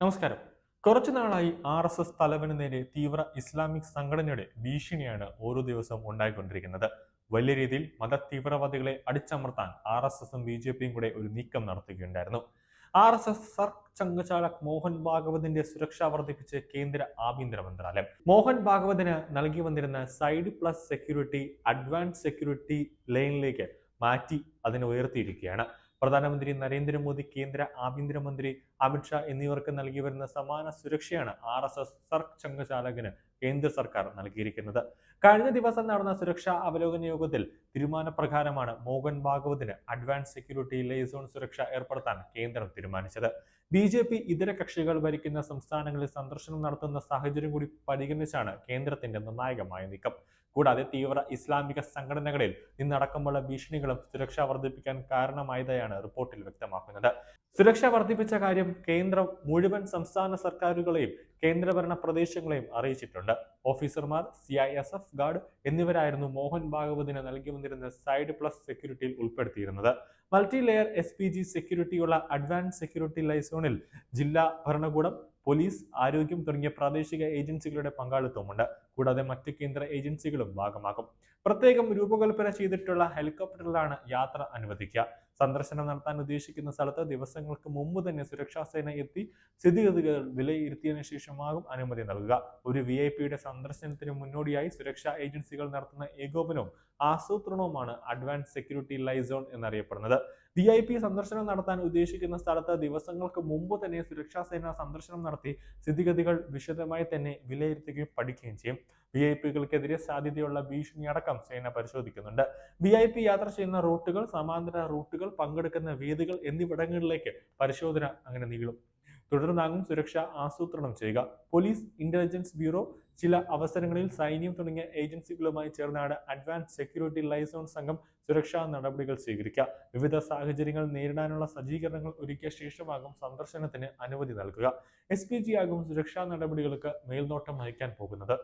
നമസ്കാരം. കുറച്ചു നാളായി ആർ എസ് എസ് തലവന് നേരെ തീവ്ര ഇസ്ലാമിക് സംഘടനയുടെ ഭീഷണിയാണ് ഓരോ ദിവസവും ഉണ്ടായിക്കൊണ്ടിരിക്കുന്നത്. വലിയ രീതിയിൽ മത തീവ്രവാദികളെ അടിച്ചമർത്താൻ ആർ എസ് എസും ബി ജെ പിയും കൂടെ ഒരു നീക്കം നടത്തുകയുണ്ടായിരുന്നു. R S S sir ചങ്കചാലക് Mohan ഭാഗവതിന്റെ സുരക്ഷ വർദ്ധിപ്പിച്ച് കേന്ദ്ര ആഭ്യന്തര മന്ത്രാലയം. മോഹൻ ഭാഗവതിന് നൽകി വന്നിരുന്ന Z plus security advance security ലൈനിലേക്ക് മാറ്റി അതിനെ ഉയർത്തിയിരിക്കുകയാണ്. പ്രധാനമന്ത്രി നരേന്ദ്രമോദി കേന്ദ്ര ആഭ്യന്തരമന്ത്രി അമിത്ഷാ എന്നിവർക്ക് നൽകി വരുന്ന സമാന സുരക്ഷയാണ് ആർ എസ് എസ് സർക് സംഘചാലകന് കേന്ദ്ര സർക്കാർ നൽകിയിരിക്കുന്നത്. കഴിഞ്ഞ ദിവസം നടന്ന സുരക്ഷാ അവലോകന യോഗത്തിൽ തീരുമാനപ്രകാരമാണ് മോഹൻ ഭാഗവതിന് അഡ്വാൻസ് സെക്യൂരിറ്റി ലേസോൺ സുരക്ഷ ഏർപ്പെടുത്താൻ കേന്ദ്രം തീരുമാനിച്ചത്. ബി ജെ പി ഇതര കക്ഷികൾ ഭരിക്കുന്ന സംസ്ഥാനങ്ങളിൽ സന്ദർശനം നടത്തുന്ന സാഹചര്യം കൂടി പരിഗണിച്ചാണ് കേന്ദ്രത്തിന്റെ നിർണായകമായ നീക്കം. കൂടാതെ തീവ്ര ഇസ്ലാമിക സംഘടനകളിൽ നിന്നടക്കമുള്ള ഭീഷണികളും സുരക്ഷ വർദ്ധിപ്പിക്കാൻ കാരണമായതായാണ് റിപ്പോർട്ടിൽ വ്യക്തമാക്കുന്നത്. സുരക്ഷ വർദ്ധിപ്പിച്ച കാര്യം കേന്ദ്രം മുഴുവൻ സംസ്ഥാന സർക്കാരുകളെയും കേന്ദ്രഭരണ പ്രദേശങ്ങളെയും അറിയിച്ചിട്ടുണ്ട്. ഓഫീസർമാർ C I S F guard എന്നിവരായിരുന്നു മോഹൻ ഭാഗവതിന് നൽകി വന്നിരുന്ന സൈഡ് പ്ലസ് സെക്യൂരിറ്റിയിൽ ഉൾപ്പെടുത്തിയിരുന്നത്. Multi layer S P G സെക്യൂരിറ്റിയുള്ള advance security ലൈസോണിൽ ജില്ലാ ഭരണകൂടം പോലീസ് ആരോഗ്യം തുടങ്ങിയ പ്രാദേശിക ഏജൻസികളുടെ പങ്കാളിത്തമുണ്ട് കൂടാതെ മറ്റ് കേന്ദ്ര ഏജൻസികളും ഭാഗമാകും. പ്രത്യേകം രൂപകൽപ്പന ചെയ്തിട്ടുള്ള ഹെലികോപ്റ്ററിലാണ് യാത്ര അനുവദിക്കുക. സന്ദർശനം നടത്താൻ ഉദ്ദേശിക്കുന്ന സ്ഥലത്ത് ദിവസങ്ങൾക്ക് മുമ്പ് തന്നെ സുരക്ഷാ സേന എത്തി സ്ഥിതിഗതികൾ വിലയിരുത്തിയതിനു ശേഷമാകും അനുമതി നൽകുക. ഒരു വി ഐ പിയുടെ സന്ദർശനത്തിന് മുന്നോടിയായി സുരക്ഷാ ഏജൻസികൾ നടത്തുന്ന ഏകോപനവും ആസൂത്രണവുമാണ് അഡ്വാൻസ് സെക്യൂരിറ്റി ലൈസോൺ എന്നറിയപ്പെടുന്നത്. വി ഐ പി സന്ദർശനം നടത്താൻ ഉദ്ദേശിക്കുന്ന സ്ഥലത്ത് ദിവസങ്ങൾക്ക് മുമ്പ് തന്നെ സുരക്ഷാ സേന സന്ദർശനം നടത്തി സ്ഥിതിഗതികൾ വിശദമായി തന്നെ വിലയിരുത്തുകയും പഠിക്കുകയും ചെയ്യും. വി ഐ പികൾക്കെതിരെ സാധ്യതയുള്ള ഭീഷണി അടക്കം സേന പരിശോധിക്കുന്നുണ്ട്. വി ഐ പി യാത്ര ചെയ്യുന്ന റൂട്ടുകൾ സമാന്തര റൂട്ടുകൾ പങ്കെടുക്കുന്ന വേദികൾ എന്നിവിടങ്ങളിലേക്ക് പരിശോധന അങ്ങനെ നീളും. തുടർന്നാകും സുരക്ഷ ആസൂത്രണം ചെയ്യുക. പോലീസ് ഇന്റലിജൻസ് ബ്യൂറോ ചില അവസരങ്ങളിൽ സൈന്യം തുടങ്ങിയ ഏജൻസികളുമായി ചേർന്നാണ് അഡ്വാൻസ് സെക്യൂരിറ്റി ലൈസോൺ സംഘം സുരക്ഷാ നടപടികൾ സ്വീകരിക്കുക. വിവിധ സാഹചര്യങ്ങൾ നേരിടാനുള്ള സജ്ജീകരണങ്ങൾ ഒരുക്കിയ ശേഷമാകും സന്ദർശനത്തിന് അനുമതി നൽകുക. എസ് ആകും സുരക്ഷാ നടപടികൾക്ക് മേൽനോട്ടം വഹിക്കാൻ പോകുന്നത്.